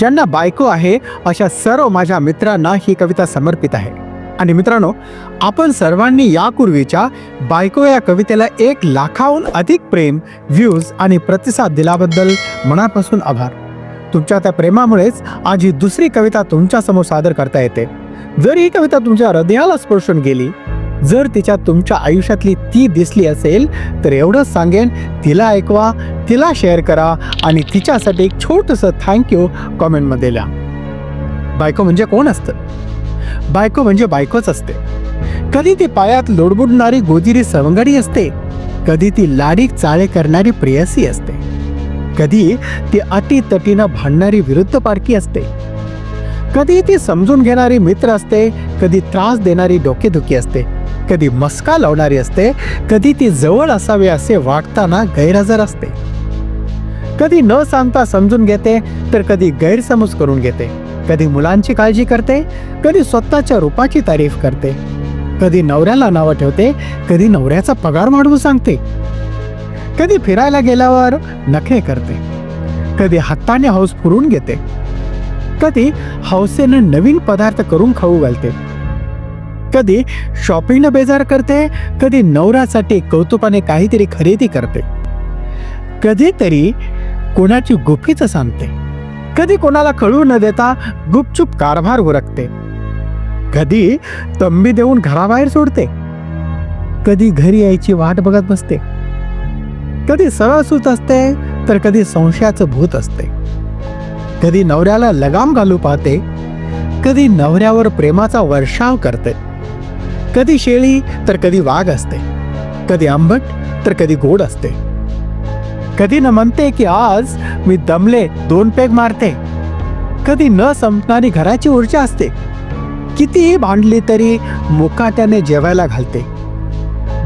ज्यांना बायको आहे अशा सर्व माझ्या मित्रांना ही कविता समर्पित आहे. आणि मित्रांनो आपण सर्वांनी यापूर्वीच्या बायको या कवितेला एक लाखाहून अधिक प्रेम व्ह्यूज आणि प्रतिसाद दिल्याबद्दल मनापासून आभार. तुमच्या त्या प्रेमामुळेच आज ही दुसरी कविता तुमच्यासमोर सादर करता येते. जर ही कविता तुमच्या हृदयाला स्पर्शून गेली जर तिच्या तुमच्या आयुष्यातली ती दिसली असेल तर एवढंच सांगेन तिला ऐकवा तिला शेअर करा आणि तिच्यासाठी एक छोटंसं थँक्यू कॉमेंटमध्ये लिहा. बायको म्हणजे कोण असतं? बायको म्हणजे बायकोच असते. कधी ती पायात लोडबुडणारी गोजिरी सवंगडी असते कधी ती लाडीक चाळे करणारी प्रेयसी असते. कधी ती अटीतटीनं भांडणारी विरुद्ध पारखी असते. कधी ती समजून घेणारी मित्र असते कधी त्रास देणारी डोकेदुखी असते. कधी मस्का लावणारी असते कधी ती जवळ असावे असे वागताना गैरहजर असते. कधी न सांगता समजून घेते तर कधी गैरसमज करून घेते. कधी मुलांची काळजी करते कधी स्वतःच्या रूपाची तारीफ करते. कधी नवऱ्याला नावं ठेवते कधी नवऱ्याचा पगार वाढवू सांगते. कधी फिरायला गेल्यावर नखे करते. कधी हाताने हौस फुरून घेते. कधी हौसेनं नवीन पदार्थ करून खाऊ घालते. कधी शॉपिंगनं बेजार करते कधी नवऱ्यासाठी कौतुकाने काहीतरी खरेदी करते. कधीतरी कोणाची गुपित सांगते. कधी कोणाला कळू न देता गुपचूप कारभार उरकते. कधी तंबी देऊन घराबाहेर सोडते. कधी घरी यायची वाट बघत बसते. कधी सरळसूत असते तर कधी संशयाचं भूत असते. कधी नवऱ्याला लगाम घालू पाहते. कधी नवऱ्यावर प्रेमाचा वर्षाव करते. कधी शेळी तर कधी वाघ असते. कधी आंबट तर कधी गोड असते. कधी न म्हणते की आज मी दमले दोन पेग मारते. कधी न संपणारी घराची ऊर्जा असते. कितीही भांडली तरी मुकाट्याने जेवायला घालते.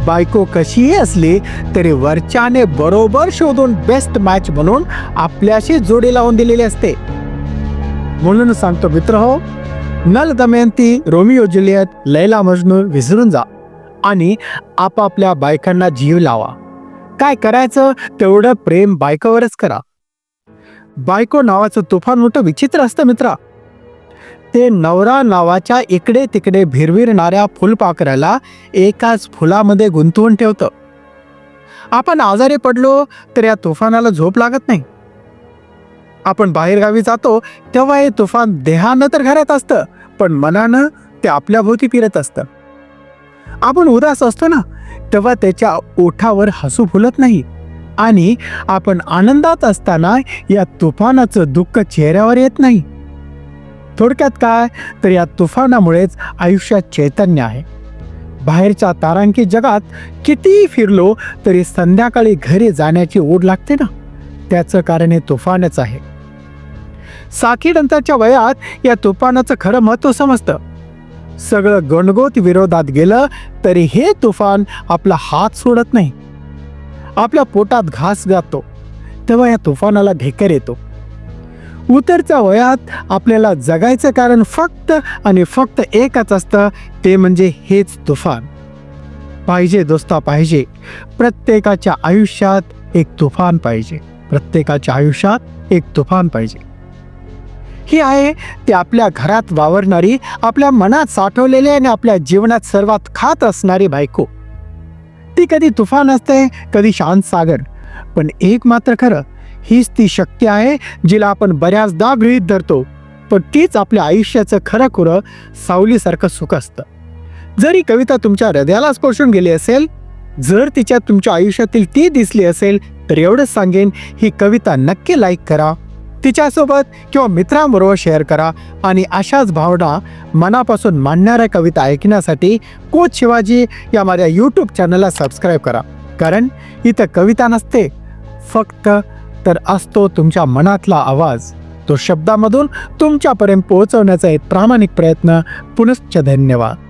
बायको कशीही असली तरी वरच्याने बरोबर शोधून बेस्ट मॅच म्हणून आपल्याशी जोडी लावून दिलेली असते. म्हणून सांगतो मित्र हो null Damayanti Romeo Juliet Laila Majnu विसरून जा आणि आपापल्या बायकांना जीव लावा. काय करायचं? तेवढं प्रेम बायकोवरच करा. बायको नावाचं तुफान मोठं विचित्र असतं मित्रा. ते नवरा नावाच्या इकडे तिकडे भिरविरणाऱ्या फुलपाखराला एकाच फुलामध्ये गुंतवून ठेवतं. आपण आजारी पडलो तर या तुफानाला झोप लागत नाही. आपण बाहेरगावी जातो तेव्हा हे तुफान देहानं तर घरात असतं पण मनानं ते आपल्या भोवती फिरत असतं. आपण उदास असतो ना तेव्हा त्याच्या ओठावर हसू फुलत नाही. आणि आपण आनंदात असताना या तुफानाचं दुःख चेहऱ्यावर येत नाही. थोडक्यात काय तर या तुफानामुळेच आयुष्यात चैतन्य आहे. बाहेरच्या तारांकी जगात कितीही फिरलो तरी संध्याकाळी घरी जाण्याची ओढ लागते ना. त्याचं कारण हे तुफानच आहे. साखीनंतरच्या वयात या तुफानाचं खरं महत्त्व समजतं. सगळं गणगोत विरोधात गेलं तरी हे तुफान आपला हात सोडत नाही. आपल्या पोटात घास गातो तेव्हा या तुफानाला ढेकर येतो. उतरच्या वयात आपल्याला जगायचं कारण फक्त आणि फक्त एकच असतं ते म्हणजे हेच तुफान. पाहिजे दोस्ता पाहिजे. प्रत्येकाच्या आयुष्यात एक तुफान पाहिजे. प्रत्येकाच्या आयुष्यात एक तुफान पाहिजे. ही आहे. ती आपल्या घरात वावरणारी आपल्या मनात साठवलेली आणि आपल्या जीवनात सर्वात खात असणारी बायको. ती कधी तुफान असते कधी शांत सागर. पण एक मात्र खरं हीच ती शक्ती आहे जिला आपण बऱ्याचदा गृहीत धरतो. पण तीच आपल्या आयुष्याचं खरं खुरं सावलीसारखं सुख असतं. जर ही कविता तुमच्या हृदयाला स्पर्शून गेली असेल जर तिच्यात तुमच्या आयुष्यातील ती दिसली असेल तर एवढंच सांगेन ही कविता नक्की लाईक करा. तिच्यासोबत किंवा मित्रांबरोबर शेअर करा आणि अशाच भावना मनापासून मांडणाऱ्या कविता ऐकण्यासाठी कोच शिवाजी या माझ्या यूट्यूब चॅनलला सबस्क्राईब करा. कारण इथं कविता नसते फक्त तर असतो तुमच्या मनातला आवाज. तो शब्दामधून तुमच्यापर्यंत पोहोचवण्याचा एक प्रामाणिक प्रयत्न पुनश्च धन्यवाद.